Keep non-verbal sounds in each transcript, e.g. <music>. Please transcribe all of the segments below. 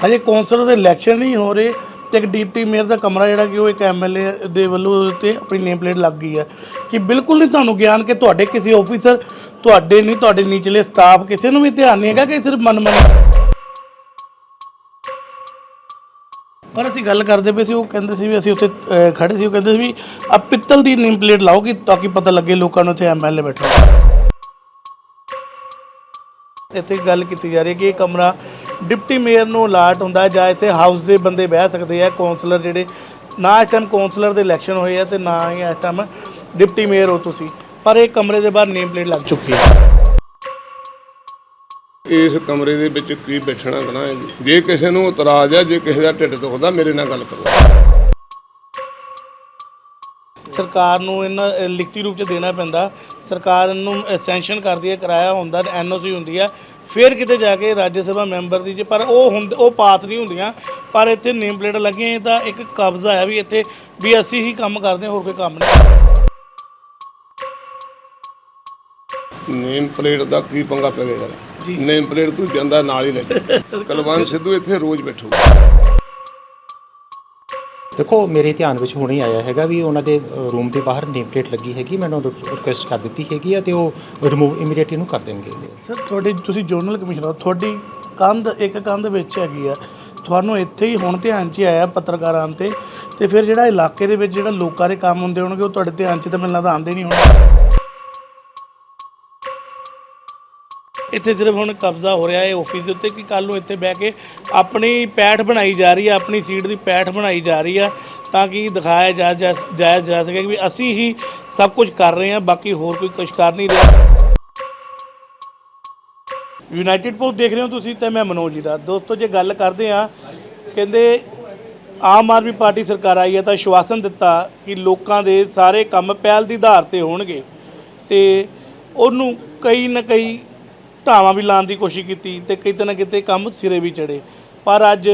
ਹਜੇ ਕੌਂਸਲਰ ਦੇ ਇਲੈਕਸ਼ਨ ਨਹੀਂ ਹੋ ਰਹੇ ਤੇ ਇੱਕ ਡਿਪਟੀ ਮੇਅਰ ਦਾ ਕਮਰਾ ਜਿਹੜਾ ਕਿ ਉਹ ਇੱਕ ਐਮਐਲਏ ਦੇ ਵੱਲੋਂ ਉਹਦੇ ਆਪਣੀ ਨੇਮ ਪਲੇਟ ਲੱਗ ਗਈ ਹੈ ਕਿ ਬਿਲਕੁਲ ਨਹੀਂ ਤੁਹਾਨੂੰ ਗਿਆਨ ਕਿ ਤੁਹਾਡੇ ਕਿਸੇ ਆਫੀਸਰ ਤੁਹਾਡੇ ਨਹੀਂ ਤੁਹਾਡੇ ਨੀਚਲੇ ਸਟਾਫ ਕਿਸੇ ਨੂੰ ਵੀ ਧਿਆਨ ਨਹੀਂ ਹੈਗਾ ਕਿ ਸਿਰਫ ਮਨ ਮਨ ਪਰ ਅਸੀਂ ਗੱਲ ਕਰਦੇ ਪਏ ਸੀ ਉਹ ਕਹਿੰਦੇ ਸੀ ਵੀ ਅਸੀਂ ਉੱਥੇ ਅਹ, ਖੜੇ ਸੀ ਉਹ ਕਹਿੰਦੇ ਸੀ ਵੀ ਆ ਪਿੱਤਲ ਦੀ ਨੇਮ ਪਲੇਟ ਲਾਓ ਕਿ ਤਾਂ ਕਿ ਪਤਾ ਲੱਗੇ ਲੋਕਾਂ ਨੂੰ ਇੱਥੇ ਐਮਐਲਏ ਬੈਠਾ ਇੱਥੇ ਗੱਲ ਕੀਤੀ ਜਾ ਰਹੀ ਹੈ ਕਿ ਇਹ ਕਮਰਾ ਡਿਪਟੀ ਮੇਅਰ ਨੂੰ ਅਲਾਟ ਹੁੰਦਾ ਹੈ ਜਾਂ ਇੱਥੇ ਹਾਊਸ ਦੇ ਬੰਦੇ ਬਹਿ ਸਕਦੇ ਆ ਕੌਂਸਲਰ ਜਿਹੜੇ ਨਾ ਇਸ ਟਾਈਮ ਕੌਂਸਲਰ ਦੇ ਇਲੈਕਸ਼ਨ ਹੋਏ ਆ ਤੇ ਨਾ ਹੀ ਇਸ ਟਾਈਮ ਡਿਪਟੀ ਮੇਅਰ ਹੋ ਤੁਸੀਂ। ਪਰ ਇਹ ਕਮਰੇ ਦੇ ਬਾਹਰ ਨੇਮ ਪਲੇਟ ਲੱਗ ਚੁੱਕੀ ਹੈ। ਇਸ ਕਮਰੇ ਦੇ ਵਿੱਚ ਕੀ ਬੈਠਣਾ ਹੈ ਜੀ। ਕਿਸੇ ਨੂੰ ਇਤਰਾਜ਼ ਹੈ ਜੇ ਕਿਸੇ ਦਾ ਢਿੱਡ ਦੁਖਦਾ ਮੇਰੇ ਨਾਲ ਗੱਲ ਕਰੋ। ਸਰਕਾਰ ਨੂੰ ਇਹਨਾਂ ਲਿਖਤੀ ਰੂਪ ਚ ਦੇਣਾ ਪੈਂਦਾ। ਸਰਕਾਰ ਨੂੰ ਸੈਂਕਸ਼ਨ ਕਰਦੀ ਹੈ ਕਿਰਾਇਆ ਹੁੰਦਾ ਐਨਓਸੀ ਹੁੰਦੀ ਹੈ ਫਿਰ ਕਿਤੇ ਜਾ ਕੇ ਰਾਜ ਸਭਾ ਮੈਂਬਰ ਦੀ ਜੇ ਪਰ ਉਹ ਹੁੰਦ ਉਹ ਪਾਸ ਨਹੀਂ ਹੁੰਦੀਆਂ। ਪਰ ਇੱਥੇ ਨੇਮ ਪਲੇਟ ਲੱਗੀਆਂ ਇਹ ਤਾਂ ਇੱਕ ਕਬਜ਼ਾ ਹੈ ਵੀ ਇੱਥੇ ਵੀ ਅਸੀਂ ਹੀ ਕੰਮ ਕਰਦੇ ਹਾਂ ਹੋਰ ਕੋਈ ਕੰਮ ਨਹੀਂ। ਨੇਮ ਪਲੇਟ ਦਾ ਕੀ ਪੰਗਾ ਪੈ ਗਿਆ ਨੇਮ ਪਲੇਟ ਤੂੰ ਜਾਂਦਾ ਨਾਲ ਹੀ ਲੈ ਜਾ। <laughs> ਕਲਵੰਤ ਸਿੱਧੂ ਇੱਥੇ ਰੋਜ਼ ਬੈਠੂਗਾ। ਦੇਖੋ, ਮੇਰੇ ਧਿਆਨ ਵਿੱਚ ਹੁਣੇ ਹੀ ਆਇਆ ਹੈਗਾ ਵੀ ਉਹਨਾਂ ਦੇ ਰੂਮ ਦੇ ਬਾਹਰ ਨੇਮ ਪਲੇਟ ਲੱਗੀ ਹੈਗੀ ਮੈਂ ਉਹਨਾਂ ਨੂੰ ਰਿਕੁਐਸਟ ਕਰ ਦਿੱਤੀ ਹੈਗੀ ਆ ਤੇ ਉਹ ਰਿਮੂਵ ਇਮੀਡੀਏਟਲੀ ਨੂੰ ਕਰ ਦੇਣਗੇ। ਸਰ ਤੁਹਾਡੀ, ਤੁਸੀਂ ਜੋਨਲ ਕਮਿਸ਼ਨਰ ਹੋ, ਤੁਹਾਡੀ ਕੰਧ, ਇੱਕ ਕੰਧ ਵਿੱਚ ਹੈਗੀ ਆ। ਤੁਹਾਨੂੰ ਇੱਥੇ ਹੀ ਹੁਣ ਧਿਆਨ 'ਚ ਹੀ ਆਇਆ ਪੱਤਰਕਾਰਾਂ ਤੇ ਤੇ ਫਿਰ ਜਿਹੜਾ ਇਲਾਕੇ ਦੇ ਵਿੱਚ ਜਿਹੜਾ ਲੋਕਾਂ ਦੇ ਕੰਮ ਹੁੰਦੇ ਹੋਣਗੇ, ਉਹ ਤੁਹਾਡੇ ਧਿਆਨ 'ਚ ਤਾਂ ਮੈਨੂੰ ਲੱਗਦਾ ਆਉਂਦੇ ਨਹੀਂ ਹੋਣਗੇ। ਇੱਥੇ ਸਿਰਫ ਹੁਣ ਕਬਜ਼ਾ ਹੋ ਰਿਹਾ ਹੈ ਆਫਿਸ ਦੇ ਉੱਤੇ ਕਿ ਕੱਲ ਨੂੰ ਇੱਥੇ ਬਹਿ ਕੇ ਆਪਣੀ ਪੈਠ ਬਣਾਈ ਜਾ ਰਹੀ ਹੈ, ਆਪਣੀ ਸੀਟ ਦੀ ਪੈਠ ਬਣਾਈ ਜਾ ਰਹੀ ਹੈ ਤਾਂ ਕਿ ਦਿਖਾਇਆ ਜਾ ਜਾਇਆ ਜਾ ਸਕੇ ਕਿ ਵੀ ਅਸੀਂ ਹੀ ਸਭ ਕੁਝ ਕਰ ਰਹੇ ਹਾਂ, ਬਾਕੀ ਹੋਰ ਕੋਈ ਕੁਝ ਕਰ ਨਹੀਂ ਰਿਹਾ। ਯੂਨਾਈਟਿਡ ਪੋਸਟ ਦੇਖ ਰਹੇ ਹੋ ਤੁਸੀਂ ਤੇ ਮੈਂ ਮਨੋਜ ਜੀ ਦਾ। ਦੋਸਤੋ, ਜੇ ਗੱਲ ਕਰਦੇ ਆ ਕਹਿੰਦੇ ਆਮ ਆਦਮੀ ਪਾਰਟੀ ਸਰਕਾਰ ਆਈ ਹੈ ਤਾਂ ਆਸ਼ਵਾਸਨ ਦਿੱਤਾ ਕਿ ਲੋਕਾਂ ਦੇ ਸਾਰੇ ਕੰਮ ਪਹਿਲ ਦੀ ਆਧਾਰ ਤੇ ਹੋਣਗੇ ਤੇ ਉਹਨੂੰ ਕਈ ਨਾ ਕਈ ਢਾਵਾਂ ਵੀ ਲਾਉਣ ਦੀ ਕੋਸ਼ਿਸ਼ ਕੀਤੀ ਤੇ ਕਿਤੇ ਨਾ ਕਿਤੇ ਕੰਮ ਸਿਰੇ ਵੀ ਚੜੇ। ਪਰ ਅੱਜ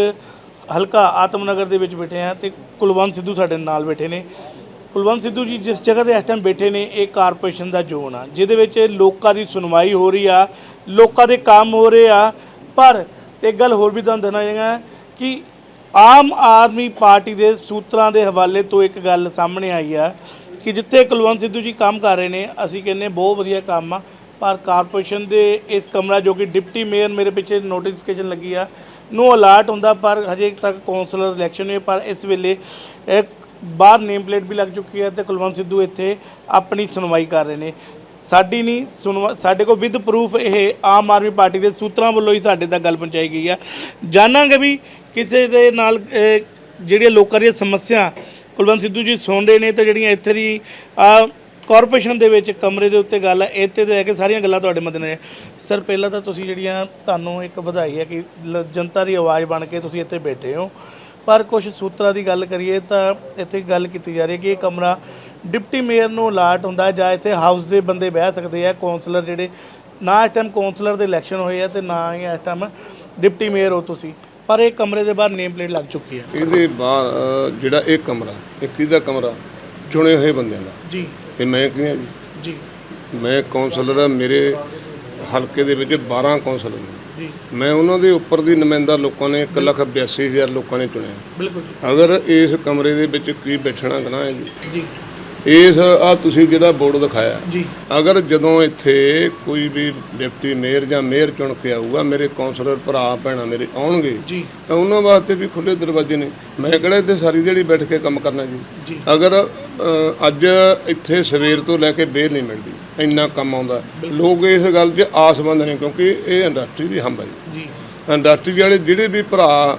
ਹਲਕਾ ਆਤਮਨਗਰ ਦੇ ਵਿੱਚ ਬੈਠੇ ਆ ਤੇ ਕੁਲਵੰਤ ਸਿੱਧੂ ਸਾਡੇ ਨਾਲ ਬੈਠੇ ਨੇ। ਕੁਲਵੰਤ ਸਿੱਧੂ ਜੀ, ਜਿਸ ਜਗ੍ਹਾ ਤੇ ਇਸ ਟਾਈਮ ਬੈਠੇ ਨੇ, ਇਹ ਕਾਰਪੋਰੇਸ਼ਨ ਦਾ ਜ਼ੋਨ ਆ, ਜਿਹਦੇ ਵਿੱਚ ਲੋਕਾਂ ਦੀ ਸੁਣਵਾਈ ਹੋ ਰਹੀ ਆ, ਲੋਕਾਂ ਦੇ ਕੰਮ ਹੋ ਰਹੇ ਆ। ਪਰ ਇੱਕ ਗੱਲ ਹੋਰ ਵੀ ਤੁਹਾਨੂੰ ਦੱਸਣਾ ਚਾਹਾਂਗਾ ਕਿ ਆਮ ਆਦਮੀ ਪਾਰਟੀ ਦੇ ਸੂਤਰਾਂ ਦੇ ਹਵਾਲੇ ਤੋਂ ਇੱਕ ਗੱਲ ਸਾਹਮਣੇ ਆਈ ਆ ਕਿ ਜਿੱਥੇ ਕੁਲਵੰਤ ਸਿੱਧੂ ਜੀ ਕੰਮ ਕਰ ਰਹੇ ਨੇ, ਅਸੀਂ ਕਹਿੰਨੇ ਬਹੁਤ ਵਧੀਆ ਕੰਮ ਆ। ਪਰ ਕਾਰਪੋਰੇਸ਼ਨ ਦੇ ਇਸ ਕਮਰਾ ਜੋ ਕਿ ਡਿਪਟੀ ਮੇਅਰ ਮੇਰੇ ਪਿੱਛੇ ਨੋਟੀਫਿਕੇਸ਼ਨ ਲੱਗੀ ਆ, ਨੂੰ ਅਲਰਟ ਹੁੰਦਾ ਪਰ ਹਜੇ ਤੱਕ ਕੌਂਸਲਰ ਇਲੈਕਸ਼ਨ ਹੋਏ, ਪਰ ਇਸ ਵੇਲੇ ਇੱਕ ਬਾਹਰ ਨੇਮ ਪਲੇਟ ਵੀ ਲੱਗ ਚੁੱਕੀ ਹੈ ਤੇ ਕੁਲਵੰਤ ਸਿੱਧੂ ਇੱਥੇ ਆਪਣੀ ਸੁਣਵਾਈ ਕਰ ਰਹੇ ਨੇ। ਸਾਡੀ ਨਹੀਂ ਸੁਣਵਾ, ਸਾਡੇ ਕੋਲ ਵਿਦ ਪ੍ਰੂਫ ਇਹ ਆਮ ਆਦਮੀ ਪਾਰਟੀ ਦੇ ਸੂਤਰਾਂ ਵੱਲੋਂ ਹੀ ਸਾਡੇ ਤੱਕ ਗੱਲ ਪਹੁੰਚਾਈ ਗਈ ਆ। ਜਾਣਾਂਗੇ ਵੀ ਕਿਸੇ ਦੇ ਨਾਲ ਜਿਹੜੀਆਂ ਲੋਕਾਂ ਦੀਆਂ ਸਮੱਸਿਆ ਕੁਲਵੰਤ ਸਿੱਧੂ ਜੀ ਸੁਣ ਰਹੇ ਨੇ ਤੇ ਜਿਹੜੀਆਂ ਇੱਥੇ ਦੀ ਕਾਰਪੋਰੇਸ਼ਨ ਦੇ ਵਿੱਚ ਕਮਰੇ ਦੇ ਉੱਤੇ ਗੱਲ ਹੈ ਇੱਥੇ ਤੇ ਲੈ ਕੇ ਸਾਰੀਆਂ ਗੱਲਾਂ ਤੁਹਾਡੇ ਮੱਦੇ ਨੇ ਸਰ ਪਹਿਲਾਂ ਤਾਂ ਤੁਸੀਂ ਜਿਹੜੀਆਂ ਤੁਹਾਨੂੰ ਇੱਕ ਵਧਾਈ ਹੈ ਕਿ ਲ- ਜਨਤਾ ਦੀ ਆਵਾਜ਼ ਬਣ ਕੇ ਤੁਸੀਂ ਇੱਥੇ ਬੈਠੇ ਹੋ। ਪਰ ਕੁਝ ਸੂਤਰਾਂ ਦੀ ਗੱਲ ਕਰੀਏ ਤਾਂ ਇੱਥੇ ਗੱਲ ਕੀਤੀ ਜਾ ਰਹੀ ਹੈ ਕਿ ਇਹ ਕਮਰਾ ਡਿਪਟੀ ਮੇਅਰ ਨੂੰ ਅਲਾਟ ਹੁੰਦਾ ਹੈ ਜਾਂ ਇੱਥੇ ਹਾਊਸ ਦੇ ਬੰਦੇ ਬਹਿ ਸਕਦੇ ਆ। ਕੌਂਸਲਰ ਜਿਹੜੇ ਨਾ ਇਸ ਟਾਈਮ ਕੌਂਸਲਰ ਦੇ ਇਲੈਕਸ਼ਨ ਹੋਏ ਆ ਤੇ ਨਾ ਹੀ ਇਸ ਟਾਈਮ ਡਿਪਟੀ ਮੇਅਰ ਹੋ ਤੁਸੀਂ। ਪਰ ਇਹ ਕਮਰੇ ਦੇ ਬਾਹਰ ਨੇਮ ਪਲੇਟ ਲੱਗ ਚੁੱਕੀ ਹੈ। ਇਹਦੇ ਬਾਹਰ ਅ, ਜਿਹੜਾ ਇਹ ਕਮਰਾ ਇਹ ਕਿਹਦਾ ਕਮਰਾ? ਚੁਣੇ ਹੋਏ ਬੰਦਿਆਂ ਦਾ। ਜੀ। ਤੇ ਮੈਂ ਕੀ ਹਾਂ ਜੀ ਜੀ। ਮੈਂ ਕਾਉਂਸਲਰ ਹਾਂ ਮੇਰੇ ਹਲਕੇ ਦੇ ਵਿੱਚ 12 ਕਾਉਂਸਲਰ ਨੇ। ਜੀ। ਮੈਂ ਉਹਨਾਂ ਦੇ ਉੱਪਰ ਦੀ ਨੁਮਾਇੰਦਾ ਲੋਕਾਂ ਨੇ 182000 ਲੋਕਾਂ ਨੇ ਚੁਣਿਆ। ਬਿਲਕੁਲ ਅਗਰ ਇਸ ਕਮਰੇ ਦੇ ਵਿੱਚ ਕੀ ਬੈਠਣਾ ਗਨਾ ਹੈ ਜੀ। ਜੀ। ਇਸ ਆ ਤੁਸੀਂ ਜਿਹੜਾ ਬੋਰਡ ਦਿਖਾਇਆ। ਜੀ। ਅਗਰ ਜਦੋਂ ਇੱਥੇ ਕੋਈ ਵੀ ਡਿਪਟੀ ਮੇਅਰ ਜਾਂ ਮੇਅਰ ਚੁਣ ਕੇ ਆਊਗਾ ਮੇਰੇ ਕਾਉਂਸਲਰ ਭਰਾ ਭੈਣਾਂ ਮੇਰੇ ਆਉਣਗੇ ਜੀ। ਤਾਂ ਉਹਨਾਂ ਵਾਸਤੇ ਵੀ ਖੁੱਲੇ ਦਰਵਾਜ਼ੇ ਨੇ। ਮੈਂ ਕਿਹੜਾ ਇੱਥੇ ਸਾਰੀ ਦਿਹਾੜੀ ਬੈਠ ਕੇ ਕੰਮ ਕਰਨਾ ਜੀ। ਅਗਰ ਅੱਜ ਇੱਥੇ ਸਵੇਰ ਤੋਂ ਲੈ ਕੇ ਬੇਲ ਨਹੀਂ ਮਿਲਦੀ ਇੰਨਾ ਕੰਮ ਆਉਂਦਾ। ਲੋਕ ਇਸ ਗੱਲ 'ਚ ਆਸਬੰਦ ਨੇ ਕਿਉਂਕਿ ਇਹ ਇੰਡਸਟਰੀ ਦੀ ਹੰਬ ਹੈ ਜੀ। ਇੰਡਸਟਰੀ ਵਾਲੇ ਜਿਹੜੇ ਵੀ ਭਰਾ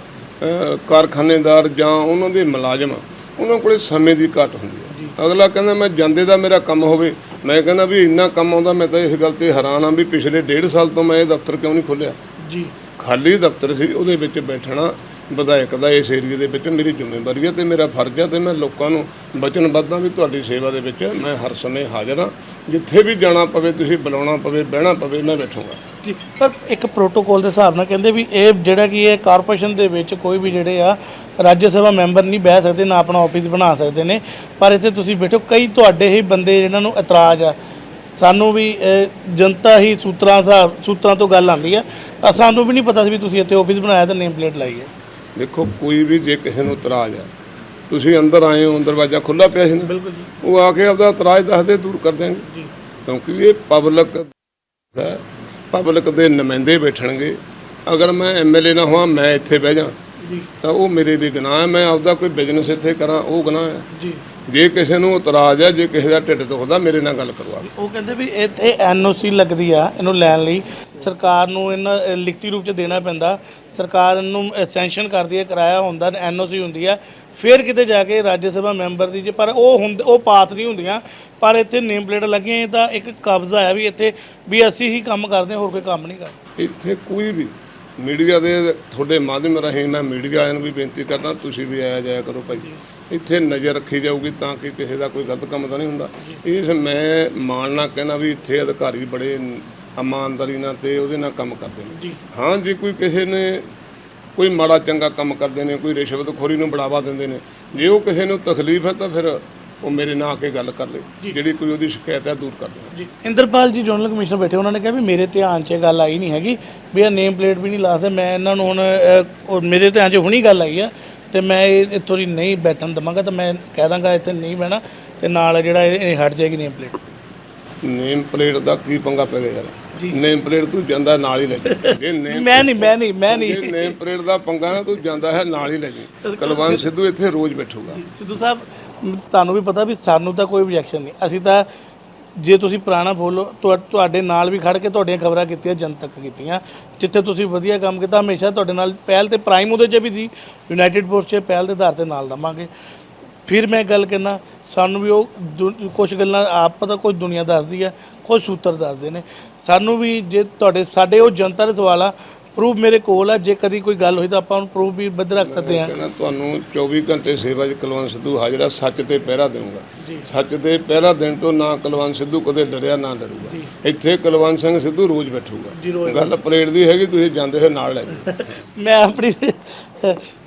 ਕਾਰਖਾਨੇਦਾਰ ਜਾਂ ਉਹਨਾਂ ਦੇ ਮੁਲਾਜ਼ਮ ਉਹਨਾਂ ਕੋਲੇ ਸਮੇਂ ਦੀ ਘਾਟ ਹੁੰਦੀ ਹੈ। ਅਗਲਾ ਕਹਿੰਦਾ ਮੈਂ ਜਾਂਦੇ ਦਾ ਮੇਰਾ ਕੰਮ ਹੋਵੇ। ਮੈਂ ਕਹਿੰਦਾ ਵੀ ਇੰਨਾ ਕੰਮ ਆਉਂਦਾ ਮੈਂ ਤਾਂ ਇਸ ਗੱਲ ਤੇ ਹੈਰਾਨ ਆ ਵੀ ਪਿਛਲੇ ਡੇਢ ਸਾਲ ਤੋਂ ਮੈਂ ਇਹ ਦਫ਼ਤਰ ਕਿਉਂ ਨਹੀਂ ਖੋਲ੍ਹਿਆ? ਜੀ। ਖਾਲੀ ਦਫ਼ਤਰ ਸੀ ਉਹਦੇ ਵਿੱਚ ਬੈਠਣਾ। ਵਿਧਾਇਕ ਦਾ ਇਸ ਏਰੀਏ ਦੇ ਵਿੱਚ ਮੇਰੀ ਜ਼ਿੰਮੇਵਾਰੀ ਹੈ ਤੇ ਮੇਰਾ ਫਰਜ਼ ਹੈ ਤੇ ਮੈਂ ਲੋਕਾਂ ਨੂੰ ਵਚਨਬੱਧ ਹਾਂ ਵੀ ਤੁਹਾਡੀ ਸੇਵਾ ਦੇ ਵਿੱਚ ਮੈਂ ਹਰ ਸਮੇਂ ਹਾਜ਼ਰ ਹਾਂ। ਜਿੱਥੇ ਵੀ ਜਾਣਾ ਪਵੇ, ਤੁਸੀਂ ਬੁਲਾਉਣਾ ਪਵੇ, ਬਹਿਣਾ ਪਵੇ, ਮੈਂ ਬੈਠੂੰਗਾ। ਜੀ, ਪਰ ਇੱਕ ਪ੍ਰੋਟੋਕੋਲ ਦੇ ਹਿਸਾਬ ਨਾਲ ਕਹਿੰਦੇ ਵੀ ਇਹ ਜਿਹੜਾ ਕਿ ਇਹ ਕਾਰਪੋਰੇਸ਼ਨ ਦੇ ਵਿੱਚ ਕੋਈ ਵੀ ਜਿਹੜੇ ਆ, ਰਾਜ ਸਭਾ ਮੈਂਬਰ ਨਹੀਂ ਬਹਿ ਸਕਦੇ, ਨਾ ਆਪਣਾ ਆਫਿਸ ਬਣਾ ਸਕਦੇ ਨੇ। ਪਰ ਇੱਥੇ ਤੁਸੀਂ ਬੈਠੋ, ਕਈ ਤੁਹਾਡੇ ਹੀ ਬੰਦੇ ਜਿਨ੍ਹਾਂ ਨੂੰ ਇਤਰਾਜ਼ ਆ। ਸਾਨੂੰ ਵੀ ਜਨਤਾ ਹੀ ਸੂਤਰਾਂ ਹਿਸਾਬ, ਸੂਤਰਾਂ ਤੋਂ ਗੱਲ ਆਉਂਦੀ ਆ। ਸਾਨੂੰ ਵੀ ਨਹੀਂ ਪਤਾ ਸੀ ਵੀ ਤੁਸੀਂ ਇੱਥੇ ਆਫਿਸ ਬਣਾਇਆ ਤੇ ਨੇਮ ਪਲੇਟ ਲਾਈ ਹੈ ਦੇਖੋ ਕੋਈ ਵੀ ਜੇ ਕਿਸੇ ਨੂੰ ਇਤਰਾਜ਼ ਆ ਤੁਸੀਂ ਅੰਦਰ ਆਏ ਹੋ ਦਰਵਾਜ਼ਾ ਖੁੱਲਾ ਪਿਆ ਸੀ ਨਾ ਬਿਲਕੁਲ ਜੀ। ਉਹ ਆ ਕੇ ਆਪਦਾ ਇਤਰਾਜ਼ ਦੱਸਦੇ ਦੂਰ ਕਰ ਦੇਣਗੇ। ਕਿਉਂਕਿ ਇਹ ਪਬਲਿਕ ਹੈ ਪਬਲਿਕ ਦੇ ਨੁਮਾਇੰਦੇ ਬੈਠਣਗੇ। ਅਗਰ ਮੈਂ ਐਮਐਲਏ ਨਾ ਹੋਵਾਂ ਮੈਂ ਇੱਥੇ ਬਹਿ ਜਾ। ਤਾਂ ਉਹ ਮੇਰੇ ਲਈ ਗੁਨਾਹ ਹੈ ਮੈਂ ਆਪਦਾ ਕੋਈ ਬਿਜ਼ਨਸ ਇੱਥੇ ਕਰਾਂ ਉਹ ਗੁਨਾਹ ਹੈ। ਜੀ। ਜੇ ਕਿਸੇ ਨੂੰ ਇਤਰਾਜ਼ ਹੈ ਜੇ ਕਿਸੇ ਦਾ ਢਿੱਡ ਦੁਖਦਾ ਮੇਰੇ ਨਾਲ ਗੱਲ ਕਰਵਾਵੇ ਉਹ ਕਹਿੰਦੇ ਵੀ ਇੱਥੇ ਐਨਓਸੀ ਲੱਗਦੀ ਆ ਇਹਨੂੰ ਲੈਣ ਲਈ ਸਰਕਾਰ ਨੂੰ ਇਹਨਾਂ ਅ, ਲਿਖਤੀ ਰੂਪ ਚ ਦੇਣਾ ਪੈਂਦਾ। ਸਰਕਾਰ ਇਹਨੂੰ ਸੈਂਕਸ਼ਨ ਕਰਦੀ ਹੈ ਕਿਰਾਇਆ ਹੁੰਦਾ ਐਨਓਸੀ ਹੁੰਦੀ ਹੈ। ਫਿਰ ਕਿਤੇ ਜਾ ਕੇ ਰਾਜ ਸਭਾ ਮੈਂਬਰ ਦੀ ਜੇ ਪਰ ਉਹ ਹੁੰਦ ਉਹ ਪਾਸ ਨਹੀਂ ਹੁੰਦੀਆਂ। ਪਰ ਇੱਥੇ ਨੇਮ ਪਲੇਟ ਲੱਗੀਆਂ ਇਹ ਤਾਂ ਇੱਕ ਕਬਜ਼ਾ ਹੈ ਵੀ ਇੱਥੇ ਵੀ ਅਸੀਂ ਹੀ ਕੰਮ ਕਰਦੇ ਹਾਂ ਹੋਰ ਕੋਈ ਕੰਮ ਨਹੀਂ ਕਰਦੇ। ਇੱਥੇ ਕੋਈ ਵੀ ਮੀਡੀਆ ਦੇ ਤੁਹਾਡੇ ਮਾਧਿਅਮ ਰਾਹੀਂ ਮੈਂ ਮੀਡੀਆ ਵਾਲਿਆਂ ਨੂੰ ਵੀ ਬੇਨਤੀ ਕਰਦਾ ਤੁਸੀਂ ਵੀ ਆਇਆ ਜਾਇਆ ਕਰੋ ਭਾਈ। ਇੱਥੇ ਨਜ਼ਰ ਰੱਖੀ ਜਾਊਗੀ ਤਾਂ ਕਿ ਕਿਸੇ ਦਾ ਕੋਈ ਗਲਤ ਕੰਮ ਤਾਂ ਨਹੀਂ ਹੁੰਦਾ। ਇਸ ਮੈਂ ਮਾਣ ਨਾਲ ਕਹਿਣਾ ਵੀ ਇੱਥੇ ਅਧਿਕਾਰੀ ਬੜੇ ਇਮਾਨਦਾਰੀ ਨਾਲ ਤੇ ਉਹਦੇ ਨਾਲ ਕੰਮ ਕਰਦੇ ਨੇ। ਹਾਂ ਜੇ ਕੋਈ ਕਿਸੇ ਨੇ ਕੋਈ ਮਾੜਾ ਚੰਗਾ ਕੰਮ ਕਰਦੇ ਨੇ ਕੋਈ ਰਿਸ਼ਵਤਖੋਰੀ ਨੂੰ ਬੜਾਵਾ ਦਿੰਦੇ ਨੇ ਜੇ ਉਹ ਕਿਸੇ ਨੂੰ ਤਕਲੀਫ ਹੈ ਤਾਂ ਫਿਰ ਉਹ ਮੇਰੇ ਨਾਲ ਆ ਕੇ ਗੱਲ ਕਰ ਲੇ ਜਿਹੜੀ ਕੋਈ ਉਹਦੀ ਸ਼ਿਕਾਇਤ ਹੈ ਦੂਰ ਕਰ ਦੇਣਾ ਜੀ। ਇੰਦਰਪਾਲ ਜੀ ਜਨਰਲ ਕਮਿਸ਼ਨਰ ਬੈਠੇ ਉਹਨਾਂ ਨੇ ਕਿਹਾ ਵੀ ਮੇਰੇ ਧਿਆਨ 'ਚ ਗੱਲ ਆਈ ਨਹੀਂ ਹੈਗੀ ਵੀ ਇਹ ਨੇਮ ਪਲੇਟ ਵੀ ਨਹੀਂ ਲਾਦੇ ਮੈਂ ਇਹਨਾਂ ਨੂੰ ਹੁਣ ਮੇਰੇ ਧਿਆਨ 'ਚ ਹੁਣੀ ਗੱਲ ਆਈ ਆ ਤੇ ਮੈਂ ਇਹ ਇੱਥੋਂ ਦੀ ਨਹੀਂ ਬੈਠਣ ਦਵਾਂਗਾ ਤਾਂ ਮੈਂ ਕਹਿ ਦਾਂਗਾ ਇੱਥੇ ਨਹੀਂ ਬਹਿਣਾ ਤੇ ਨਾਲ ਜਿਹੜਾ ਇਹ ਹਟ ਜਾਏਗੀ ਨੇਮ ਪਲੇਟ ਨੇਮ ਪਲੇਟ ਦਾ ਕੀ ਪੰਗਾ ਪੈ ਗਿਆ ਯਾਰ? ਨੇਮ ਪਲੇਟ ਤੂੰ ਜਾਂਦਾ ਨਾਲ ਹੀ ਲੈ ਜਾ। ਜੇ <laughs> ਨੇਮ ਮੈਂ ਨਹੀਂ ਮੈਂ ਨਹੀਂ ਮੈਂ ਨਹੀਂ। ਜੇ ਨੇਮ ਪਲੇਟ ਦਾ ਪੰਗਾ ਨਾ ਤੂੰ ਜਾਂਦਾ ਹੈ ਨਾਲ ਹੀ ਲੈ ਜਾ। ਕਲਵੰਤ ਸਿੱਧੂ ਇੱਥੇ ਰੋਜ਼ ਬੈਠੂਗਾ। ਸਿੱਧੂ ਸਾਹਿਬ ਤੁਹਾਨੂੰ ਵੀ ਪਤਾ ਵੀ ਸਾਨੂੰ ਤਾਂ ਕੋਈ objection ਨਹੀਂ। ਅਸੀਂ ਤਾਂ ਜੇ ਤੁਸੀਂ ਪੁਰਾਣਾ ਤੁਹਾ- ਤੁਹਾਡੇ ਨਾਲ ਵੀ ਖੜ ਕੇ ਤੁਹਾਡੀਆਂ ਖਬਰਾਂ ਕੀਤੀਆਂ ਜਨਤਕ ਕੀਤੀਆਂ। ਜਿੱਥੇ ਤੁਸੀਂ ਵਧੀਆ ਕੰਮ ਕੀਤਾ ਹਮੇਸ਼ਾ ਤੁਹਾਡੇ ਨਾਲ ਪਹਿਲ ਤੇ ਪ੍ਰਾਈਮ ਉਹਦੇ 'ਚ ਵੀ ਸੀ। ਯੂਨਾਈਟਿਡ ਪੋਸਟ 'ਚ ਪਹਿਲ ਦੇ ਆਧਾਰ ਤੇ ਨਾਲ ਰਵਾਂਗੇ। ਫਿਰ ਮੈਂ ਗੱਲ ਕਰਨਾ ਸਾਨੂੰ ਵੀ ਉਹ ਕੁਝ ਗੱਲਾਂ ਆਪ ਪਤਾ ਕੁਝ ਦੁਨੀਆ ਦੱਸਦੀ ਹੈ ਕੁਝ ਸੂਤਰ ਦੱਸਦੇ ਨੇ। ਸਾਨੂੰ ਵੀ ਜੇ ਤੁਹਾਡੇ ਸਾਡੇ ਉਹ ਜਨਤਾ ਦੇ ਸਵਾਲ ਆ ਪ੍ਰੂਫ ਮੇਰੇ ਕੋਲ ਆ ਜੇ ਕਦੀ ਕੋਈ ਗੱਲ ਹੋਈ ਤਾਂ ਆਪਾਂ ਉਹਨੂੰ ਪ੍ਰੂਫ ਵੀ ਬੱਧ ਰੱਖ ਸਕਦੇ ਕਹਿੰਦਾ ਤੁਹਾਨੂੰ 24 ਘੰਟੇ ਸੇਵਾ 'ਚ ਕੁਲਵੰਤ ਸਿੱਧੂ ਹਾਜ਼ਰ ਆ ਸੱਚ ਤੇ ਪਹਿਰਾ ਦੇਊਗਾ। ਸੱਚ ਤੇ ਪਹਿਰਾ ਦੇਣ ਤੋਂ ਨਾ ਕੁਲਵੰਤ ਸਿੱਧੂ ਕਦੇ ਡਰਿਆ ਨਾ ਡਰੂਗਾ। ਇੱਥੇ ਕੁਲਵੰਤ ਸਿੰਘ ਸਿੱਧੂ ਰੋਜ਼ ਬੈਠੂਗਾ। ਗੱਲ ਪਲੇਟ ਦੀ ਹੈਗੀ ਤੁਸੀਂ ਜਾਂਦੇ ਹੋ ਨਾਲ ਲੈ <laughs> ਮੈਂ ਆਪਣੀ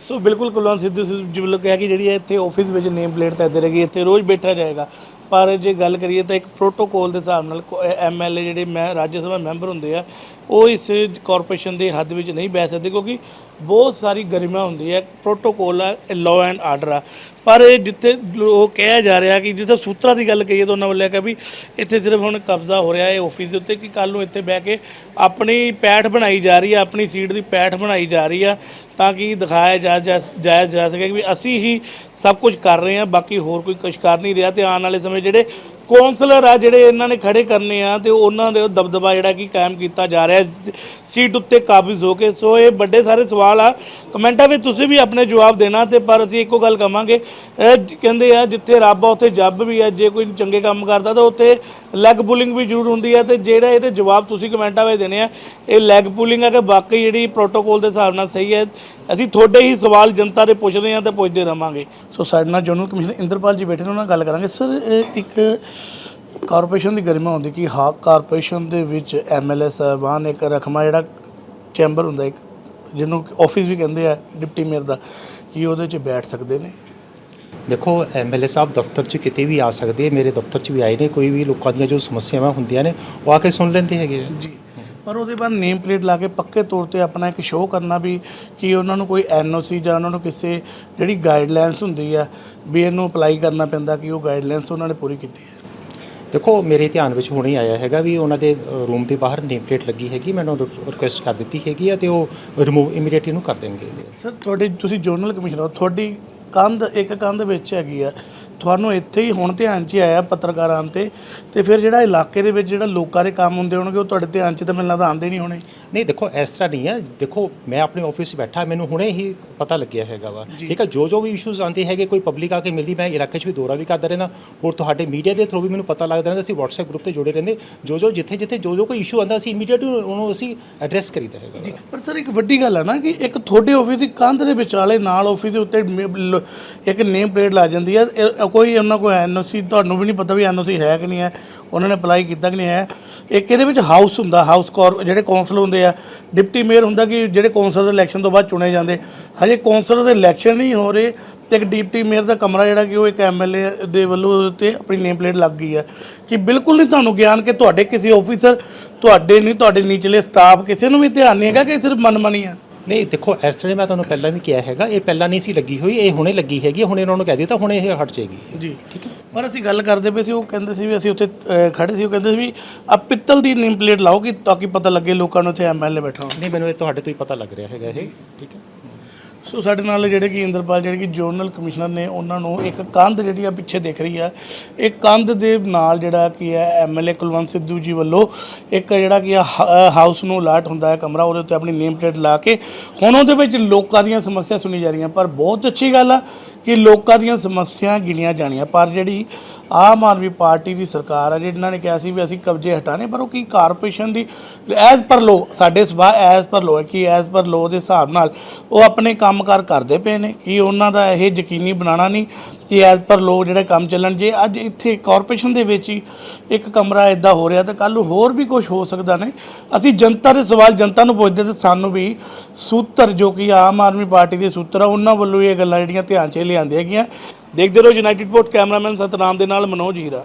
ਸੋ ਬਿਲਕੁਲ ਕੁਲਵੰਤ ਸਿੱਧੂ ਜੀ ਵੱਲੋਂ ਕਿਹਾ ਕਿ ਜਿਹੜੀ ਹੈ ਇੱਥੇ ਆਫਿਸ ਵਿੱਚ ਨੇਮ ਪਲੇਟ ਤਾਂ ਇੱਧਰ ਹੈਗੀ ਇੱਥੇ ਰੋਜ਼ ਬੈਠਾ ਜਾਏਗਾ। ਪਰ ਜੇ ਗੱਲ ਕਰੀਏ ਤਾਂ ਇੱਕ ਪ੍ਰੋਟੋਕੋਲ ਦੇ ਹਿਸਾਬ ਨਾਲ ਐਮਐਲਏ ਜਿਹੜੇ ਮੈਂ ਰਾਜ ਸਭਾ ਮੈਂਬਰ ਹੁੰਦੇ ਆ, ਉਹ ਇਸ ਕਾਰਪੋਰੇਸ਼ਨ ਦੇ ਹੱਦ ਵਿੱਚ ਨਹੀਂ ਬਹਿ ਸਕਦੇ ਕਿਉਂਕਿ ਬਹੁਤ ਸਾਰੀ ਗਰਿਮਾ ਹੁੰਦੀ ਹੈ ਪ੍ਰੋਟੋਕੋਲ ਆ ਲਾਅ ਐਂਡ ਆਰਡਰ ਆ। ਪਰ ਇਹ ਜਿੱਥੇ ਉਹ ਕਿਹਾ ਜਾ ਰਿਹਾ ਕਿ ਜਿੱਥੇ ਸੂਤਰਾਂ ਦੀ ਗੱਲ ਕਹੀਏ ਤਾਂ ਉਹਨਾਂ ਵੱਲੋਂ ਕਿ ਵੀ ਇੱਥੇ ਸਿਰਫ ਹੁਣ ਕਬਜ਼ਾ ਹੋ ਰਿਹਾ ਹੈ ਆਫਿਸ ਦੇ ਉੱਤੇ ਕਿ ਕੱਲ ਨੂੰ ਇੱਥੇ ਬਹਿ ਕੇ ਆਪਣੀ ਪੈਠ ਬਣਾਈ ਜਾ ਰਹੀ ਹੈ ਆਪਣੀ ਸੀਟ ਦੀ ਪੈਠ ਬਣਾਈ ਜਾ ਰਹੀ ਆ, ਤਾਂ ਕਿ ਦਿਖਾਇਆ ਜਾ ਜਾਇਆ ਜਾ ਸਕੇ ਕਿ ਵੀ ਅਸੀਂ ਹੀ ਸਭ ਕੁਝ ਕਰ ਰਹੇ ਹਾਂ, ਬਾਕੀ ਹੋਰ ਕੋਈ ਕੁਝ ਕਰ ਨਹੀਂ ਰਿਹਾ। ਤੇ ਆਉਣ ਵਾਲੇ ਸਮੇਂ ਜਿਹੜੇ ਕੌਂਸਲਰ ਆ ਜਿਹੜੇ ਇਹਨਾਂ ਨੇ ਖੜੇ ਕਰਨੇ ਆ ਤੇ ਉਹਨਾਂ ਦੇ ਦਬਦਬਾ ਜਿਹੜਾ ਕਿ ਕਾਇਮ ਕੀਤਾ ਜਾ ਰਿਹਾ ਹੈ। ਸੀਟ ਉੱਤੇ ਕਾਬਜ਼ ਹੋ ਕੇ। ਸੋ ਇਹ ਵੱਡੇ ਸਾਰੇ ਸਵਾਲ ਆ। ਕਮੈਂਟਾਂ ਵਿੱਚ ਤੁਸੀਂ ਵੀ ਆਪਣੇ ਜਵਾਬ ਦੇਣਾ ਤੇ ਪਰ ਅਸੀਂ ਇੱਕੋ ਗੱਲ ਕਵਾਂਗੇ। ਕਹਿੰਦੇ ਆ, ਜਿੱਥੇ ਰੱਬ ਆ, ਉੱਥੇ ਜੱਬ ਵੀ ਆ। ਜੇ ਕੋਈ ਚੰਗੇ ਕੰਮ ਕਰਦਾ ਤਾਂ ਉੱਥੇ ਲੈਗ ਪੁਲਿੰਗ ਵੀ ਜ਼ਰੂਰ ਹੁੰਦੀ ਹੈ ਤੇ ਜਿਹੜਾ ਇਹਦੇ ਜਵਾਬ ਤੁਸੀਂ ਕਮੈਂਟਾਂ ਵਿੱਚ ਦੇਣੇ ਆ, ਇਹ ਲੈਗ ਪੁਲਿੰਗ ਆ ਕਿ ਬਾਕੀ ਜਿਹੜੀ ਪ੍ਰੋਟੋਕੋਲ ਦੇ ਹਿਸਾਬ ਨਾਲ ਸਹੀ ਹੈ, ਅਸੀਂ ਤੁਹਾਡੇ ਹੀ ਸਵਾਲ ਜਨਤਾ ਦੇ ਪੁੱਛਦੇ ਹਾਂ ਤੇ ਪੁੱਛਦੇ ਰਵਾਂਗੇ। ਸੋ ਸਾਡੇ ਨਾਲ ਜਨਰਲ ਕਮਿਸ਼ਨਰ ਇੰਦਰਪਾਲ ਜੀ ਬੈਠੇ ਨੇ, ਉਹਨਾਂ ਨਾਲ ਗੱਲ ਕਰਾਂਗੇ। ਸਰ ਇੱਕ ਕਾਰਪੋਰੇਸ਼ਨ ਦੀ ਗਰਿਮਾ ਹੁੰਦੀ ਕਿ ਹਾਂ ਕਾਰਪੋਰੇਸ਼ਨ ਦੇ ਵਿੱਚ ਐਮਐਲਏ ਸਾਹਿਬਾਨ ਇੱਕ ਰਖਮਾ ਜਿਹੜਾ ਚੈਂਬਰ ਹੁੰਦਾ ਇੱਕ ਜਿਹਨੂੰ ਆਫਿਸ ਵੀ ਕਹਿੰਦੇ ਆ ਡਿਪਟੀ ਮੇਅਰ ਦਾ ਕਿ ਉਹਦੇ 'ਚ ਬੈਠ ਸਕਦੇ ਨੇ। ਦੇਖੋ ਐਮਐਲਏ ਸਾਹਿਬ ਦਫ਼ਤਰ 'ਚ ਕਿਤੇ ਵੀ ਆ ਸਕਦੇ ਆ ਮੇਰੇ ਦਫ਼ਤਰ 'ਚ ਵੀ ਆਏ ਨੇ ਕੋਈ ਵੀ ਲੋਕਾਂ ਦੀਆਂ ਜੋ ਸਮੱਸਿਆਵਾਂ ਹੁੰਦੀਆਂ ਨੇ ਉਹ ਆ ਕੇ ਸੁਣ ਲੈਂਦੇ ਹੈਗੇ ਜੀ। ਪਰ ਉਹਦੇ ਬਾਅਦ ਨੇਮ ਪਲੇਟ ਲਾ ਕੇ ਪੱਕੇ ਤੌਰ ਤੇ ਆਪਣਾ ਇੱਕ ਸ਼ੋਅ ਕਰਨਾ ਵੀ ਕਿ ਉਹਨਾਂ ਨੂੰ ਕੋਈ ਐਨਓਸੀ ਜਾਂ ਉਹਨਾਂ ਨੂੰ ਕਿਸੇ ਜਿਹੜੀ ਗਾਈਡਲਾਈਨਸ ਹੁੰਦੀ ਆ ਵੀ ਇਹਨੂੰ ਅਪਲਾਈ ਕਰਨਾ ਪੈਂਦਾ ਕਿ ਉਹ ਗਾਈਡਲਾਈਨਸ ਉਹਨਾਂ ਨੇ ਪੂਰੀ ਕੀਤੀ ਹੈ। ਦੇਖੋ, ਮੇਰੇ ਧਿਆਨ ਵਿੱਚ ਹੁਣੇ ਆਇਆ ਹੈਗਾ ਵੀ ਉਹਨਾਂ ਦੇ ਰੂਮ ਦੇ ਬਾਹਰ ਨੇਮ ਪਲੇਟ ਲੱਗੀ ਹੈਗੀ, ਮੈਨੂੰ ਰਿਕੁਐਸਟ ਕਰ ਦਿੱਤੀ ਹੈਗੀ ਆ ਤੇ ਉਹ ਰਿਮੂਵ ਇਮੀਡੀਏਟਲੀ ਨੂੰ ਕਰ ਦੇਣਗੇ। ਸਰ ਤੁਹਾਡੇ, ਤੁਸੀਂ ਜੋਨਲ ਕਮਿਸ਼ਨਰ ਹੋ, ਤੁਹਾਡੀ ਕੰਧ, ਇੱਕ ਕੰਧ ਵਿੱਚ ਹੈਗੀ ਆ। ਤੁਹਾਨੂੰ ਇੱਥੇ ਹੀ ਹੁਣ ਧਿਆਨ 'ਚ ਹੀ ਆਇਆ ਪੱਤਰਕਾਰਾਂ ਤੇ ਤੇ ਫਿਰ ਜਿਹੜਾ ਇਲਾਕੇ ਦੇ ਵਿੱਚ ਜਿਹੜਾ ਲੋਕਾਂ ਦੇ ਕੰਮ ਹੁੰਦੇ ਹੋਣਗੇ, ਉਹ ਤੁਹਾਡੇ ਧਿਆਨ 'ਚ ਤਾਂ ਮੈਨੂੰ ਲੱਗਦਾ ਆਉਂਦੇ ਨਹੀਂ ਹੋਣੇ। ਨਹੀਂ ਦੇਖੋ ਇਸ ਤਰ੍ਹਾਂ ਨਹੀਂ ਹੈ। ਦੇਖੋ ਮੈਂ ਆਪਣੇ ਆਫਿਸ 'ਚ ਬੈਠਾ ਮੈਨੂੰ ਹੁਣੇ ਹੀ ਪਤਾ ਲੱਗਿਆ ਹੈਗਾ ਵਾ। ਠੀਕ ਹੈ ਜੋ ਜੋ ਵੀ ਇਸ਼ੂਜ਼ ਆਉਂਦੇ ਹੈਗੇ ਕੋਈ ਪਬਲਿਕ ਆ ਕੇ ਮਿਲਦੀ ਮੈਂ ਇਲਾਕੇ 'ਚ ਵੀ ਦੌਰਾ ਵੀ ਕਰਦਾ ਰਹਿੰਦਾ। ਹੋਰ ਤੁਹਾਡੇ ਮੀਡੀਆ ਦੇ ਥਰੂ ਵੀ ਮੈਨੂੰ ਪਤਾ ਲੱਗਦਾ ਰਹਿੰਦਾ ਅਸੀਂ WhatsApp ਗਰੁੱਪ ਤੇ ਜੁੜੇ ਰਹਿੰਦੇ। ਜੋ ਜੋ ਜਿੱਥੇ ਜਿੱਥੇ ਜੋ ਜੋ ਕੋਈ ਇਸ਼ੂ ਆਉਂਦਾ ਅਸੀਂ ਇਮੀਡੀਏਟ ਉਹਨੂੰ ਅਸੀਂ ਐਡਰੈਸ ਕਰੀਦਾ ਹੈਗਾ ਵਾ। ਪਰ ਸਰ ਇੱਕ ਵੱਡੀ ਗੱਲ ਹੈ ਨਾ ਕਿ ਇੱਕ ਤੁਹਾਡੇ ਆਫਿਸ ਦੀ ਕੰਧ ਦੇ ਵਿਚਾਲੇ ਨਾਲ ਆਫਿਸ ਦੇ ਉੱਤੇ ਲ- ਇੱਕ ਨੇਮ ਪਲੇਟ ਲਾ ਜਾਂਦੀ ਹੈ ਇਹ- ਕੋਈ ਉਹਨਾਂ ਕੋਲ ਐਨਓਸੀ ਤੁਹਾਨੂੰ ਵੀ ਨਹੀਂ ਪਤਾ ਵੀ ਐਨਓਸੀ ਹੈ ਕਿ ਨਹੀਂ ਹੈ। ਉਹਨਾਂ ਨੇ ਅਪਲਾਈ ਕੀਤਾ ਕਿ ਨਹੀਂ ਹੈ। ਇੱਕ ਇਹਦੇ ਵਿੱਚ ਹਾਊਸ ਹੁੰਦਾ ਹਾਊਸ ਕੌਰ ਜਿਹੜੇ ਕੌਂਸਲ ਹੁੰਦੇ ਆ ਡਿਪਟੀ ਮੇਅਰ ਹੁੰਦਾ ਕਿ ਜਿਹੜੇ ਕੌਂਸਲ ਦੇ ਇਲੈਕਸ਼ਨ ਤੋਂ ਬਾਅਦ ਚੁਣੇ ਜਾਂਦੇ। ਹਜੇ ਕੌਂਸਲ ਦੇ ਇਲੈਕਸ਼ਨ ਨਹੀਂ ਹੋ ਰਹੇ ਤੇ ਇੱਕ ਡਿਪਟੀ ਮੇਅਰ ਦਾ ਕਮਰਾ ਜਿਹੜਾ ਕਿ ਉਹ ਇੱਕ ਐਮਐਲਏ ਦੇ ਵੱਲੋਂ ਤੇ ਆਪਣੀ ਨੇਮ ਪਲੇਟ ਲੱਗ ਗਈ ਹੈ ਕਿ ਬਿਲਕੁਲ ਨਹੀਂ ਤੁਹਾਨੂੰ ਗਿਆਨ ਕਿ ਤੁਹਾਡੇ ਕਿਸੇ ਆਫੀਸਰ ਤੁਹਾਡੇ ਨਹੀਂ ਤੁਹਾਡੇ ਨੀਚਲੇ ਸਟਾਫ ਕਿਸੇ ਨੂੰ ਵੀ ਧਿਆਨ ਨਹੀਂ ਹੈਗਾ ਕਿ ਸਿਰਫ ਮਨਮਨੀ ਆ। ਨਹੀਂ ਦੇਖੋ ਇਸ ਤਰ੍ਹਾਂ ਮੈਂ ਤੁਹਾਨੂੰ ਪਹਿਲਾਂ ਵੀ ਕਿਹਾ ਹੈਗਾ ਇਹ ਪਹਿਲਾਂ ਨਹੀਂ ਸੀ ਲੱਗੀ ਹੋਈ ਇਹ ਹੁਣੇ ਲੱਗੀ ਹੈਗੀ ਹੁਣ ਇਹਨਾਂ ਨੂੰ ਕਹਿ ਦਿੱਤਾ ਹੁਣ ਇਹ ਹਟ ਜਾਏਗੀ। ਜੀ। ਠੀਕ ਹੈ। ਪਰ ਅਸੀਂ ਗੱਲ ਕਰਦੇ ਪਏ ਸੀ ਉਹ ਕਹਿੰਦੇ ਸੀ ਵੀ ਅਸੀਂ ਉੱਥੇ ਅਹ, ਖੜੇ ਸੀ ਉਹ ਕਹਿੰਦੇ ਸੀ ਵੀ ਆ ਪਿੱਤਲ ਦੀ ਨੇਮ ਪਲੇਟ ਲਾਓ ਕਿ ਤਾਂ ਕਿ ਪਤਾ ਲੱਗੇ ਲੋਕਾਂ ਨੂੰ ਇੱਥੇ ਐਮਐਲਏ ਬੈਠਾ ਹੋਣਾ ਨਹੀਂ ਮੈਨੂੰ ਇਹ ਤੁਹਾਡੇ ਤੋਂ ਹੀ ਪਤਾ ਲੱਗ ਰਿਹਾ ਹੈਗਾ ਇਹ ਠੀਕ ਹੈ? ਸੋ ਸਾਡੇ ਨਾਲ ਜਿਹੜੇ ਕਿ ਇੰਦਰਪਾਲ ਜਿਹੜੇ ਕਿ ਜੋਨਲ ਕਮਿਸ਼ਨਰ ਨੇ ਉਹਨਾਂ ਨੂੰ ਇੱਕ ਕੰਧ ਜਿਹੜੀ ਆ ਪਿੱਛੇ ਦਿਖ ਰਹੀ ਆ। ਇਹ ਕੰਧ ਦੇ ਨਾਲ ਜਿਹੜਾ ਕੀ ਹੈ ਐਮਐਲਏ ਕੁਲਵੰਤ ਸਿੱਧੂ ਜੀ ਵੱਲੋਂ ਇੱਕ ਜਿਹੜਾ ਕੀ ਆ ਹਾ- ਅ, ਹਾਊਸ ਨੂੰ ਅਲਾਟ ਹੁੰਦਾ ਹੈ ਕਮਰਾ ਉਹਦੇ ਉੱਤੇ ਆਪਣੀ ਨੇਮ ਪਲੇਟ ਲਾ ਕੇ ਹੁਣ ਉਹਦੇ ਵਿੱਚ ਲੋਕਾਂ ਦੀਆਂ ਸਮੱਸਿਆ ਸੁਣੀ ਜਾ ਰਹੀਆਂ ਪਰ ਬਹੁਤ ਅੱਛੀ ਗੱਲ ਆ। ਕਿ ਲੋਕਾਂ ਦੀਆਂ ਸਮੱਸਿਆ ਗਿਣੀਆਂ ਜਾਣੀਆਂ ਪਰ ਜਿਹੜੀ ਆਮ ਆਦਮੀ ਪਾਰਟੀ ਦੀ ਸਰਕਾਰ ਆ ਜਿਹਨਾਂ ਨੇ ਕਿਹਾ ਸੀ ਵੀ ਅਸੀਂ ਕਬਜ਼ੇ ਹਟਾਣੇ ਪਰ ਉਹ ਕੀ ਕਾਰਪੋਰੇਸ਼ਨ ਦੀ ਐਜ਼ ਪਰ ਲੋ, ਸਾਡੇ ਸਭਾ ਐਜ਼ ਪਰ ਲੋ ਹੈ ਕਿ ਐਜ਼ ਪਰ ਲੋ ਦੇ ਹਿਸਾਬ ਨਾਲ ਉਹ ਆਪਣੇ ਕੰਮਕਾਰ ਕਰਦੇ ਪਏ ਨੇ, ਕਿ ਉਹਨਾਂ ਦਾ ਇਹ ਯਕੀਨੀ ਬਣਾਉਣਾ ਨਹੀਂ ਕਿ ਐਜ਼ ਪਰ ਲੋ ਜਿਹੜੇ ਕੰਮ ਚੱਲਣ, ਜੇ ਅੱਜ ਇੱਥੇ ਕਾਰਪੋਰੇਸ਼ਨ ਦੇ ਵਿੱਚ ਹੀ ਇੱਕ ਕਮਰਾ ਇਦਾਂ ਹੋ ਰਿਹਾ ਤਾਂ ਕੱਲ ਨੂੰ ਹੋਰ ਵੀ ਕੁਝ ਹੋ ਸਕਦਾ ਨੇ। ਅਸੀਂ ਜਨਤਾ ਦੇ ਸਵਾਲ ਜਨਤਾ ਨੂੰ ਪੁੱਛਦੇ ਤੇ ਸਾਨੂੰ ਵੀ ਸੂਤਰ ਜੋ ਕਿ ਆਮ ਆਦਮੀ ਪਾਰਟੀ ਦੇ ਸੂਤਰ ਆ, ਉਹਨਾਂ ਵੱਲੋਂ ਇਹ ਗੱਲਾਂ ਜਿਹੜੀਆਂ ਧਿਆਨ 'ਚ ਲਿਆਂਦੀਆਂ ਗਈਆਂ। ਦੇਖਦੇ ਰਹੋ ਯੂਨਾਈਟਿਡ ਪੋਰਟ ਕੈਮਰਾਮੈਨ ਸਤਨਾਮ ਦੇ ਨਾਲ ਮਨੋਜ ਹੀਰਾ।